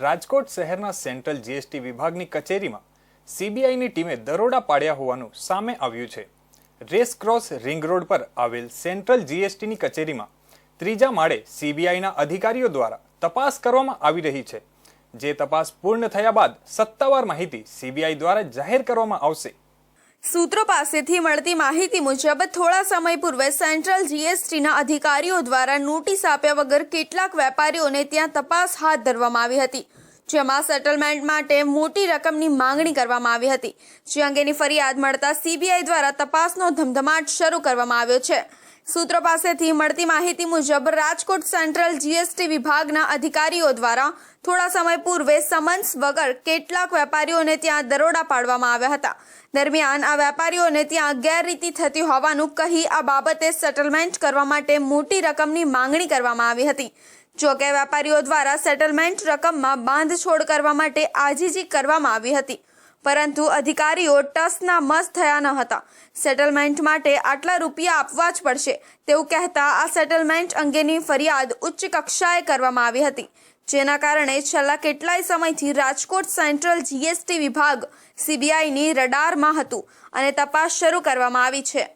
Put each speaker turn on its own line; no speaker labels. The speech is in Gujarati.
રાજકોટ શહેરના સેન્ટ્રલ જીએસટી વિભાગની કચેરીમાં સીબીઆઈની ટીમે દરોડા પાડ્યા હોવાનું સામે આવ્યું છે. રેસ ક્રોસ રિંગ રોડ પર આવેલ સેન્ટ્રલ જીએસટીની કચેરીમાં ત્રીજા માળે સીબીઆઈના અધિકારીઓ દ્વારા તપાસ કરવામાં આવી રહી છે. જે તપાસ પૂર્ણ થયા બાદ સત્તાવાર માહિતી સીબીઆઈ દ્વારા જાહેર કરવામાં આવશે.
સૂત્રો પાસેથી મળતી માહિતી મુજબ, થોડા સમય પૂર્વે સેન્ટ્રલ જીએસટીના અધિકારીઓ દ્વારા નોટિસ આપ્યા વગર કેટલાક વેપારીઓને ત્યાં તપાસ હાથ ધરવામાં આવી હતી. જેમાં સેટલમેન્ટ માટે મોટી રકમની માંગણી કરવામાં આવી હતી. જે અંગેની ફરિયાદ મળતા સીબીઆઈ દ્વારા તપાસનો ધમધમાટ શરૂ કરવામાં આવ્યો છે. સૂત્રો પાસેથી મળતી માહિતી મુજબ રાજકોટ સેન્ટ્રલ જીએસટી વિભાગના અધિકારીઓ દ્વારા થોડા સમય પૂર્વે સમન્સ વગર કેટલાક વેપારીઓને ત્યાં દરોડા પાડવામાં આવ્યા હતા. દરમિયાન આ વેપારીઓને ત્યાં ગેરરીતિ થતી હોવાનું કહી આ બાબતે સેટલમેન્ટ કરવા માટે મોટી રકમની માંગણી કરવામાં આવી હતી. જો કે વેપારીઓ દ્વારા સેટલમેન્ટ રકમમાં બાંધછોડ કરવા માટે આજીજી કરવામાં આવી હતી. પરંતુ અધિકારીઓ ટસના મસ થયા ન હતા. સેટલમેન્ટ માટે આટલા રૂપિયા આપવા જ પડશે તેવું કહેતા આ સેટલમેન્ટ અંગેની ફરિયાદ ઉચ્ચ કક્ષાએ કરવામાં આવી હતી. જેના કારણે છેલ્લા કેટલાય સમયથી રાજકોટ સેન્ટ્રલ જીએસટી વિભાગ સીબીઆઈની રડારમાં હતું અને તપાસ શરૂ કરવામાં આવી છે.